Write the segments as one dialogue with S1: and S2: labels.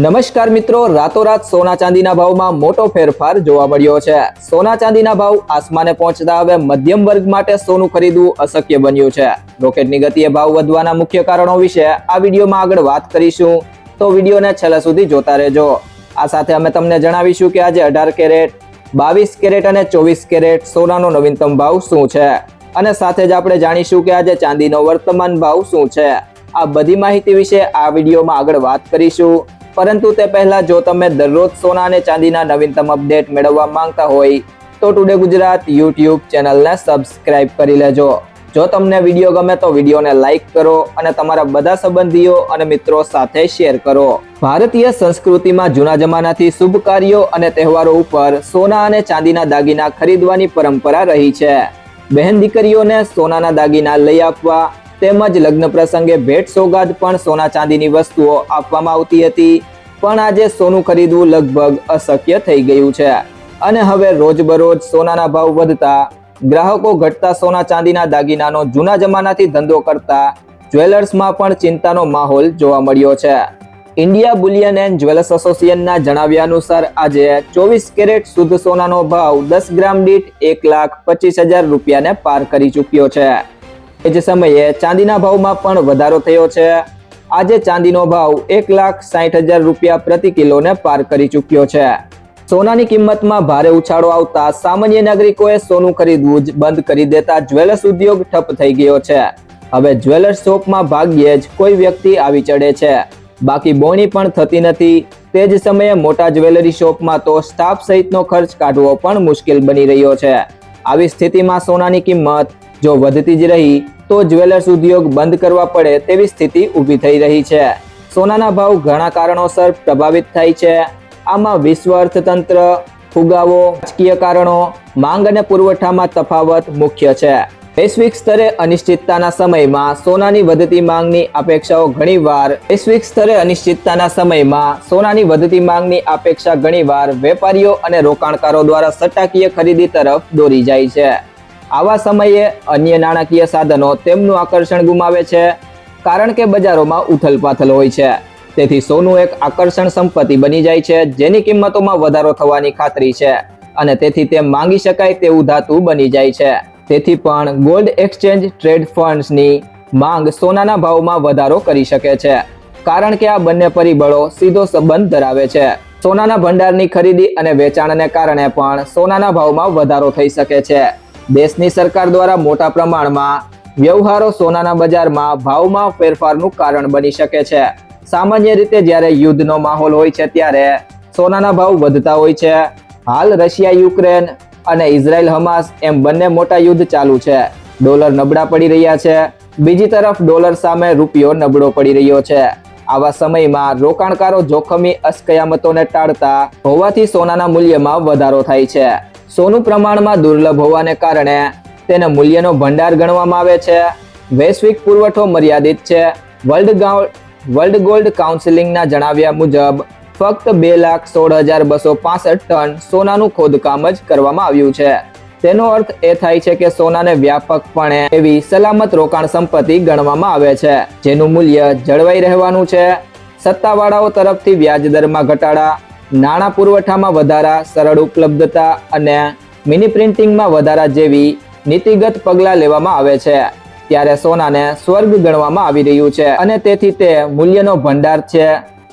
S1: નમસ્કાર મિત્રો, રાતોરાત સોના ચાંદીના ભાવમાં મોટો ફેરફાર જોવા મળ્યો છે. સોના ચાંદીના ભાવ આસમાને પહોંચતા હવે મધ્યમ વર્ગ માટે સોનું ખરીદવું અશક્ય બન્યું છે. રોકેટની ગતિએ ભાવ વધવાના મુખ્ય કારણો વિશે આ વિડીયોમાં આગળ વાત કરીશું. તો વિડીયોને છેલ્લા સુધી જોતા રહેજો. આ સાથે અમે તમને જણાવીશું કે આજે અઢાર કેરેટ, બાવીસ કેરેટ અને ચોવીસ કેરેટ સોનાનો નવીનતમ ભાવ શું છે? અને સાથે જ આપણે જાણીશું કે આજે ચાંદીનો વર્તમાન ભાવ શું છે. આ બધી માહિતી વિશે આ વિડીયોમાં આગળ વાત કરીશું. પરંતુ તે પહેલા જો તમે દરરોજ સોના અને ચાંદીના નવીનતમ અપડેટ મેળવવા માંગતા હોય, તો ટુડે ગુજરાત યુટ્યુબ ચેનલને સબસ્ક્રાઇબ કરી લેજો. જો તમને વીડિયો ગમે તો વિડીયોને લાઇક કરો અને તમારા બધા સંબંધીઓ અને મિત્રો સાથે શેર કરો. ભારતીય સંસ્કૃતિમાં જૂના જમાનાથી શુભ કાર્યો અને તહેવારો ઉપર સોના અને ચાંદીના દાગીના ખરીદવાની પરંપરા રહી છે. બહેન દીકરીઓને સોનાના દાગીના લઈ આપવા તેમજ લગ્ન પ્રસંગે ભેટ સોગાદ પણ સોના ચાંદીની વસ્તુઓ આપવામાં આવતી હતી. પણ આજે સોનું ખરીદવું લગભગ અશક્ય થઈ ગયું છે. અને હવે રોજબરોજ સોનાના ભાવ વધતા, ગ્રાહકો ઘટતા સોના ચાંદીના દાગીનાનો જૂના જમાનાથી ધંધો કરતા, જ્વેલર્સમાં પણ ચિંતાનો માહોલ જોવા મળ્યો છે. ઇન્ડિયા બુલિયન એન્ડ જ્વેલર્સ એસોસિએશનના જણાવ્યા અનુસાર, આજે ચોવીસ કેરેટ શુદ્ધ સોનાનો ભાવ દસ ગ્રામ દીઠ એક લાખ પચીસ હજાર રૂપિયાને પાર કરી ચૂક્યો છે. જ સમયે ચાંદીના ભાવમાં પણ વધારો થયો છે. આજે ચાંદીનો ભાવ એક લાખ સાઠ હજાર રૂપિયા પ્રતિ કિલોને પાર કરી ચૂક્યો છે. સોનાની કિંમતમાં ભારે ઉછાળો આવતા સામાન્ય નાગરિકોએ સોનું ખરીદવું જ બંધ કરી દેતા જ્વેલર્સ ઉદ્યોગ ઠપ થઈ ગયો છે. હવે જ્વેલર્સ શોપમાં ભાગ્યે જ કોઈ વ્યક્તિ આવી ચડે છે. બાકી બોણી પણ થતી નથી. તે જ સમયે મોટા જ્વેલરી શોપમાં તો સ્ટાફ સહિતનો ખર્ચ કાઢવો પણ મુશ્કેલ બની રહ્યો છે. આવી સ્થિતિમાં સોનાની કિંમત જો વધતી જ રહી, તો જ્વેલર્સ ઉદ્યોગ બંધ કરવા પડે તેવી સ્થિતિ ઊભી થઈ રહી છે. સોનાના ભાવ ઘણા કારણોસર પ્રભાવિત થાય છે. આમાં વિશ્વ અર્થતંત્ર, ફુગાવો, રાજકીય કારણો, માંગ અને પુરવઠામાં તફાવત મુખ્ય છે. વૈશ્વિક સ્તરે અનિશ્ચિતતાના સમયમાં સોનાની વધતી માંગની અપેક્ષાઓ ઘણીવાર વૈશ્વિક સ્તરે અનિશ્ચિતતાના સમયમાં સોનાની વધતી માંગની અપેક્ષા ઘણીવાર વેપારીઓ અને રોકાણકારો દ્વારા સટ્ટાકીય ખરીદી તરફ દોરી જાય છે. આવા સમયે અન્ય નાણાકીય સાધનો તેમનું આકર્ષણ ગુમાવે છે, કારણ કે બજારોમાં ઉથલપાથલ હોય છે. તેથી સોનું એક આકર્ષણ સંપત્તિ બની જાય છે, જેની કિંમતોમાં વધારો થવાની ખાતરી છે, અને તેથી તે માંગી શકાય તેવું ધાતુ બની જાય છે. તેથી પણ ગોલ્ડ એક્સચેન્જ ટ્રેડ ફંડ્સની માંગ સોનાના ભાવમાં વધારો કરી શકે છે, કારણ કે આ બંને પરિબળો સીધો સંબંધ ધરાવે છે. સોનાના ભંડારની ખરીદી અને વેચાણને કારણે પણ સોનાના ભાવમાં વધારો થઈ શકે છે. દેશની સરકાર દ્વારા મોટા પ્રમાણમાં વ્યવહારો સોનાના બજારમાં ભાવમાં ફેરફારનું કારણ બની શકે છે. સામાન્ય રીતે જ્યારે યુદ્ધનો માહોલ હોય છે ત્યારે સોનાના ભાવ વધતા હોય છે. હાલ રશિયા, યુક્રેન અને ઇઝરાયલ, હમાસ એમ બંને મોટા યુદ્ધ ચાલુ છે. ડોલર નબળા પડી રહ્યા છે. બીજી તરફ ડોલર સામે રૂપિયો નબળો પડી રહ્યો છે. આવા સમયમાં રોકાણકારો જોખમી અસ્કયામતોને ટાળતા હોવાથી સોનાના મૂલ્યમાં વધારો થાય છે. સોનું પ્રમાણમાં દુર્લભ હોવાને કારણે તેને મૂલ્યનો ભંડાર ગણવામાં આવે છે. વૈશ્વિક પુરવઠો મર્યાદિત છે. વર્લ્ડ વર્લ્ડ ગોલ્ડ કાઉન્સિલિંગના જણાવ્યા મુજબ, ફક્ત બે લાખ સોળ હજાર બસો પાસઠ ટન સોનાનું ખોદકામ જ કરવામાં આવ્યું છે. તેનો અર્થ એ થાય છે કે સોનાને વ્યાપકપણે એવી સલામત રોકાણ સંપત્તિ ગણવામાં આવે છે, જેનું મૂલ્ય જળવાઈ રહેવાનું છે. સત્તાવાળાઓ તરફથી વ્યાજ દરમાં ઘટાડા નાણાં પુરવઠામાં વધારા, સરળ ઉપલબ્ધતા અને મિની પ્રિન્ટિંગમાં વધારા જેવી નીતિગત પગલાં લેવામાં આવે છે. ત્યારે સોનાને સ્વર્ગ ગણવામાં આવી રહ્યું છે અને તેથી તે મૂલ્યનો ભંડાર છે.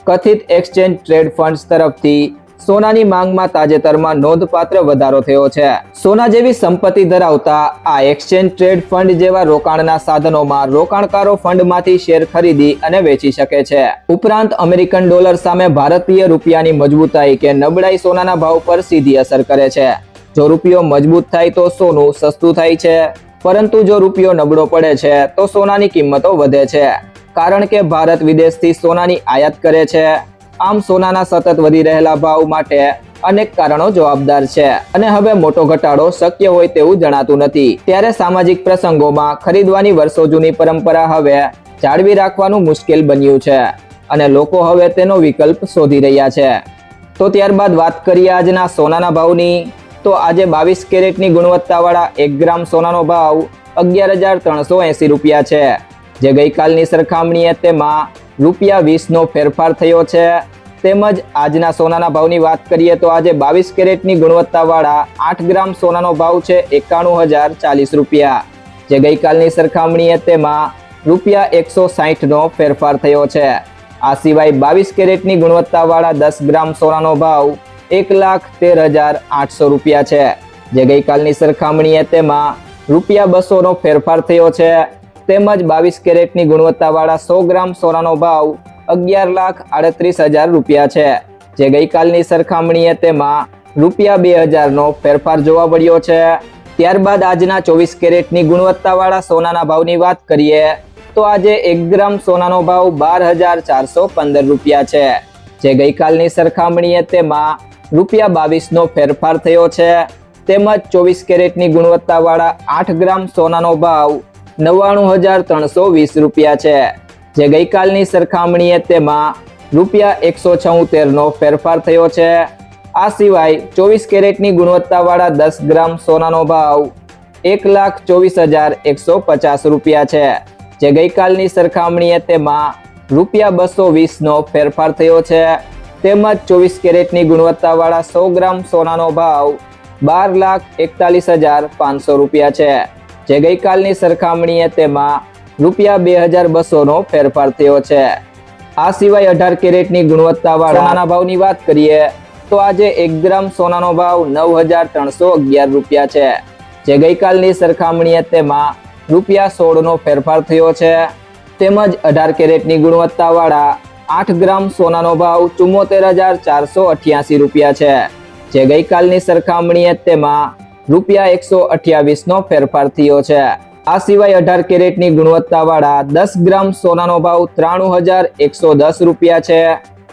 S1: કથિત એક્સચેન્જ ટ્રેડ ફંડ્સ તરફથી સોનાની માંગમાં તાજેતરમાં નોંધપાત્ર વધારો થયો છે. સોના જેવી સંપત્તિ ધરાવતા આ એક્સચેન્જ ટ્રેડ ફંડ જેવા રોકાણના સાધનોમાં રોકાણકારો ફંડમાંથી શેર ખરીદી અને વેચી શકે છે. ઉપરાંત અમેરિકન ડોલર સામે ભારતીય રૂપિયાની મજબૂતાઈ કે નબળાઈ સોનાના ભાવ પર સીધી અસર કરે છે. જો રૂપિયો મજબૂત થાય તો સોનું સસ્તું થાય છે. પરંતુ જો રૂપિયો નબળો પડે છે, તો સોનાની કિંમતો વધે છે. કારણ કે ભારત વિદેશથી સોનાની આયાત કરે છે. આમ સોનાના સતત વધી રહેલા ભાવ માટે અનેક કારણો જવાબદાર છે. અને હવે મોટો ઘટાડો શક્ય હોય તેવું જણાતું નથી. ત્યારે સામાજિક પ્રસંગોમાં ખરીદવાની વર્ષો જૂની પરંપરા હવે જાળવી રાખવાનું મુશ્કેલ બન્યું છે. અને લોકો હવે તેનો વિકલ્પ શોધી રહ્યા છે. તો ત્યારબાદ વાત કરીએ આજના સોનાના ભાવની. તો આજે બાવીસ કેરેટની ગુણવત્તાવાળા એક ગ્રામ સોનાનો ભાવ અગિયાર હજાર ત્રણસો એંસી રૂપિયા છે. જે ગઈકાલની સરખામણીએ તેમાં રૂપિયા વીસનો ફેરફાર થયો છે. તેમજ આજના સોનાના ભાવની વાત કરીએ તો આજે બાવીસ કેરેટની ગુણવત્તાવાળા આઠ ગ્રામ સોનાનો ભાવ છે એકાણું હજાર ચાલીસ રૂપિયા. જે ગઈકાલની સરખામણીએ તેમાં રૂપિયા એકસો સાહીઠનો ફેરફાર થયો છે. આ સિવાય બાવીસ કેરેટની ગુણવત્તાવાળા દસ ગ્રામ સોનાનો ભાવ એક લાખ તેર હજાર આઠસો રૂપિયા છે. જે ગઈકાલની સરખામણીએ તેમાં રૂપિયા બસોનો ફેરફાર થયો છે. તેમજ બાવીસ કેરેટની ગુણવત્તાવાળા સો ગ્રામ સોનાનો ભાવ અગિયાર લાખ આડત્રીસ હજાર રૂપિયા છે. જે ગઈકાલની સરખામણીએ તેમાં રૂપિયા બે હજારનો ફેરફાર જોવા મળ્યો છે. ત્યારબાદ આજના ચોવીસ કેરેટની ગુણવત્તાવાળા સોનાના ભાવની વાત કરીએ, તો આજે એક ગ્રામ સોનાનો ભાવ બાર હજાર ચારસો પંદર રૂપિયા છે. જે ગઈકાલની સરખામણીએ તેમાં રૂપિયા બાવીસનો ફેરફાર થયો છે. તેમજ ચોવીસ કેરેટની ગુણવત્તાવાળા આઠ ગ્રામ સોનાનો ભાવ નવ્વાણું હજાર ત્રણસો વીસ રૂપિયા છે. જે ગઈકાલની સરખામણીએ તેમાં રૂપિયા એકસો છોતેરનો ફેરફાર થયો છે. આ સિવાય ચોવીસ કેરેટની ગુણવત્તાવાળા દસ ગ્રામ સોનાનો ભાવ એક લાખ ચોવીસ હજાર એકસો પચાસ રૂપિયા છે. જે ગઈકાલની સરખામણીએ તેમાં રૂપિયા બસો વીસનો ફેરફાર થયો છે. તેમજ ચોવીસ કેરેટની ગુણવત્તાવાળા સો ગ્રામ સોનાનો ભાવ બાર લાખ એકતાલીસ હજાર પાંચસો રૂપિયા છે. જે ગઈકાલની સરખામણીએ તેમાં રૂપિયા બે હજાર બસોનો ફેરફાર થયો છે. આ સિવાય અઢાર કેરેટની ગુણવત્તાવાળા સોનાના ભાવની વાત કરીએ, તો આજે એક ગ્રામ સોનાનો ભાવ નવ હજાર ત્રણસો અગિયાર રૂપિયા છે. જે ગઈકાલની સરખામણીએ તેમાં રૂપિયા સોળનો ફેરફાર થયો છે. તેમજ અઢાર કેરેટની ગુણવત્તાવાળા આઠ ગ્રામ સોનાનો ભાવ ચુમ્મોતેર હજાર ચારસો અઠ્યાસી રૂપિયા છે. જે ગઈકાલની સરખામણીએ તેમાં રૂપિયા એકસો અઠ્યાવીસનો ફેરફાર થયો છે. આ સિવાય અઢાર કેરેટની ગુણવત્તાવાળા દસ ગ્રામ સોનાનો ભાવ ત્રાણું હજાર એકસો દસ રૂપિયા છે.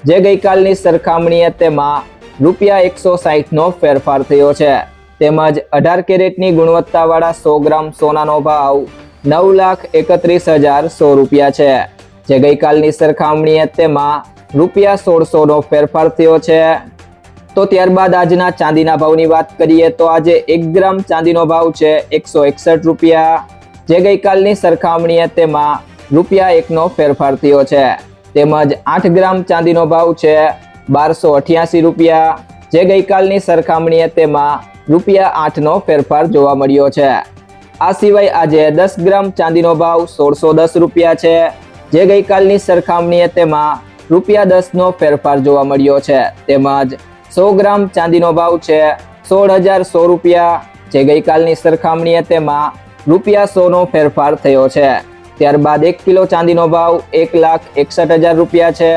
S1: જે ગઈકાલની સરખામણીએ તેમાં રૂપિયા એકસો સાહીઠનો ફેરફાર થયો છે. તેમજ અઢાર કેરેટની ગુણવત્તાવાળા સો ગ્રામ સોનાનો ભાવ નવ લાખ એકત્રીસ હજાર સો રૂપિયા છે. જે ગઈકાલની સરખામણીએ તેમાં રૂપિયા સોળસોનો ફેરફાર થયો છે. તો ત્યારબાદ આજના ચાંદીના ભાવની વાત કરીએ તો આજે એક ગ્રામ ચાંદીનો ભાવ છે એકસો એકસઠ રૂપિયા. જે ગઈકાલની સરખામણીએ તેમાં રૂપિયા એકનો ફેરફાર થયો છે. તેમજ આઠ ગ્રામ ચાંદીનો ભાવ છે બારસો અઠ્યાસી રૂપિયા. જે ગઈકાલની સરખામણીએ તેમાં રૂપિયા આઠનો ફેરફાર જોવા મળ્યો છે. આ સિવાય આજે દસ ગ્રામ ચાંદીનો ભાવ સોળસો દસ રૂપિયા છે. જે ગઈકાલની સરખામણીએ તેમાં રૂપિયા દસનો ફેરફાર જોવા મળ્યો છે. તેમજ સો ગ્રામ ચાંદીનો ભાવ છે સોળ હજાર સો રૂપિયા, જે ગઈકાલની સરખામણીએ તેમાં રૂપિયા સોનો ફેરફાર થયો છે. ત્યારબાદ એક કિલો ચાંદીનો ભાવ એક લાખ એકસઠ હજાર રૂપિયા છે,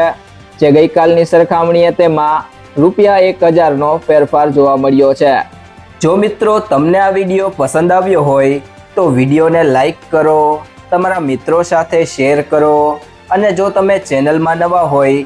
S1: જે ગઈકાલની સરખામણીએ તેમાં રૂપિયા એક હજારનો ફેરફાર જોવા મળ્યો છે. જો મિત્રો તમને આ વીડિયો પસંદ આવ્યો હોય, તો વિડીયોને લાઈક કરો, તમારા મિત્રો સાથે શેર કરો, અને જો તમે ચેનલમાં નવા હોય